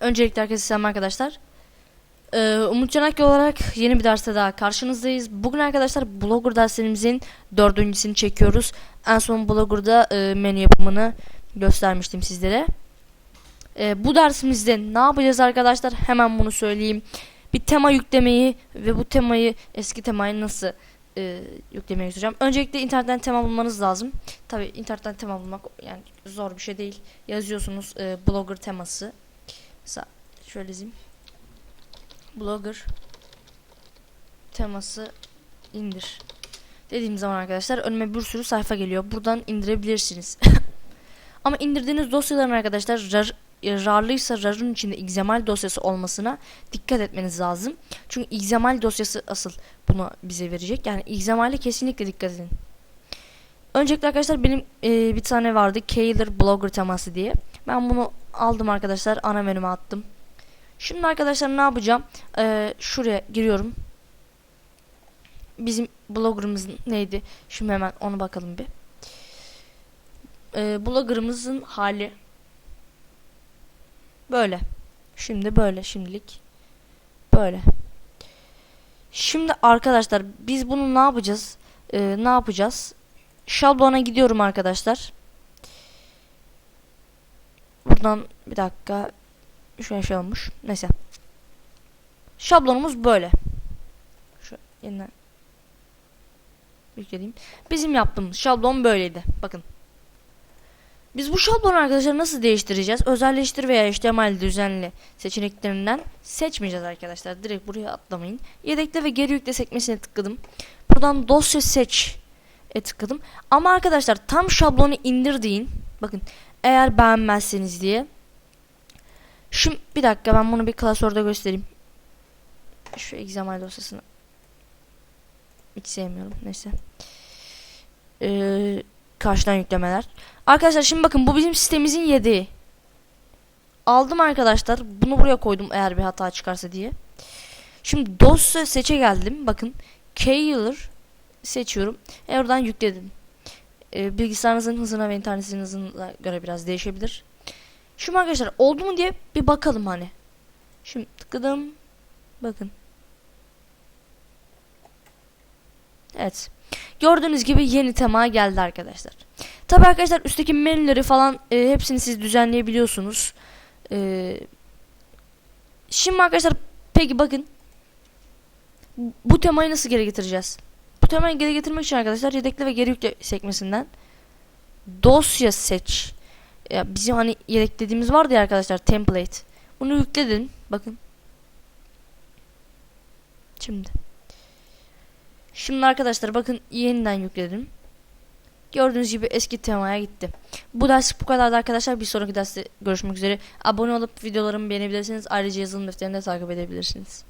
Öncelikle herkese selam arkadaşlar. Ee, Umut Canaklı olarak yeni bir derste daha karşınızdayız. Bugün arkadaşlar Blogger derslerimizin dördüncüsünü çekiyoruz. En son Blogger'da e, menü yapımını göstermiştim sizlere. Ee, bu dersimizde ne yapacağız arkadaşlar? Hemen bunu söyleyeyim. Bir tema yüklemeyi ve bu temayı eski temayı nasıl e, yüklemeyi göstereceğim. Öncelikle internetten tema bulmanız lazım. Tabi internetten tema bulmak yani zor bir şey değil. Yazıyorsunuz e, Blogger teması. Mesela şöyle yazayım. Blogger teması indir. Dediğim zaman arkadaşlar önüme bir sürü sayfa geliyor. Buradan indirebilirsiniz. Ama indirdiğiniz dosyaların arkadaşlar rar, rarlıysa rarın içinde XML dosyası olmasına dikkat etmeniz lazım. Çünkü XML dosyası asıl bunu bize verecek. Yani XML'e kesinlikle dikkat edin. Öncelikle arkadaşlar benim e, bir tane vardı. Keyler Blogger teması diye. Ben bunu aldım arkadaşlar. Ana menüme attım. Şimdi arkadaşlar ne yapacağım? Ee, şuraya giriyorum. Bizim bloggerımızın neydi? Şimdi hemen onu bakalım bir. Ee, bloggerımızın hali böyle. Şimdi böyle şimdilik. Böyle. Şimdi arkadaşlar biz bunu ne yapacağız? Ee, ne yapacağız? Şablona gidiyorum arkadaşlar. Buradan bir dakika şu şey olmuş. Neyse. Şablonumuz böyle. Şu yeniden yükledim. Bizim yaptığımız şablon böyleydi. Bakın. Biz bu şablonu arkadaşlar nasıl değiştireceğiz? Özelleştir veya HTML düzenli seçeneklerinden seçmeyeceğiz arkadaşlar. Direkt buraya atlamayın. Yedekle ve geri yükle sekmesine tıkladım. Buradan dosya seç e tıkladım. Ama arkadaşlar tam şablonu indir deyin. Bakın eğer beğenmezseniz diye. Şimdi bir dakika ben bunu bir klasörde göstereyim. Şu XML dosyasını hiç sevmiyorum. Neyse. Ee, karşıdan yüklemeler. Arkadaşlar şimdi bakın bu bizim sitemizin yedeği. Aldım arkadaşlar. Bunu buraya koydum eğer bir hata çıkarsa diye. Şimdi dosya seçe geldim. Bakın Keyler seçiyorum. E oradan yükledim. Ee, bilgisayarınızın hızına ve internetinizin hızına göre biraz değişebilir. Şimdi arkadaşlar oldu mu diye bir bakalım hani. Şimdi tıkladım. Bakın. Evet. Gördüğünüz gibi yeni tema geldi arkadaşlar. Tabi arkadaşlar üstteki menüleri falan e, hepsini siz düzenleyebiliyorsunuz. E, şimdi arkadaşlar peki bakın. Bu temayı nasıl geri getireceğiz? Temayı geri getirmek için arkadaşlar yedekle ve geri yükle sekmesinden dosya seç ya bizim hani yedeklediğimiz vardı ya arkadaşlar template. Bunu yükledin. Bakın. Şimdi. Şimdi arkadaşlar bakın yeniden yükledim. Gördüğünüz gibi eski temaya gitti. Bu ders bu kadardı arkadaşlar. Bir sonraki derste görüşmek üzere. Abone olup videolarımı beğenebilirsiniz. Ayrıca yazılım defterini de takip edebilirsiniz.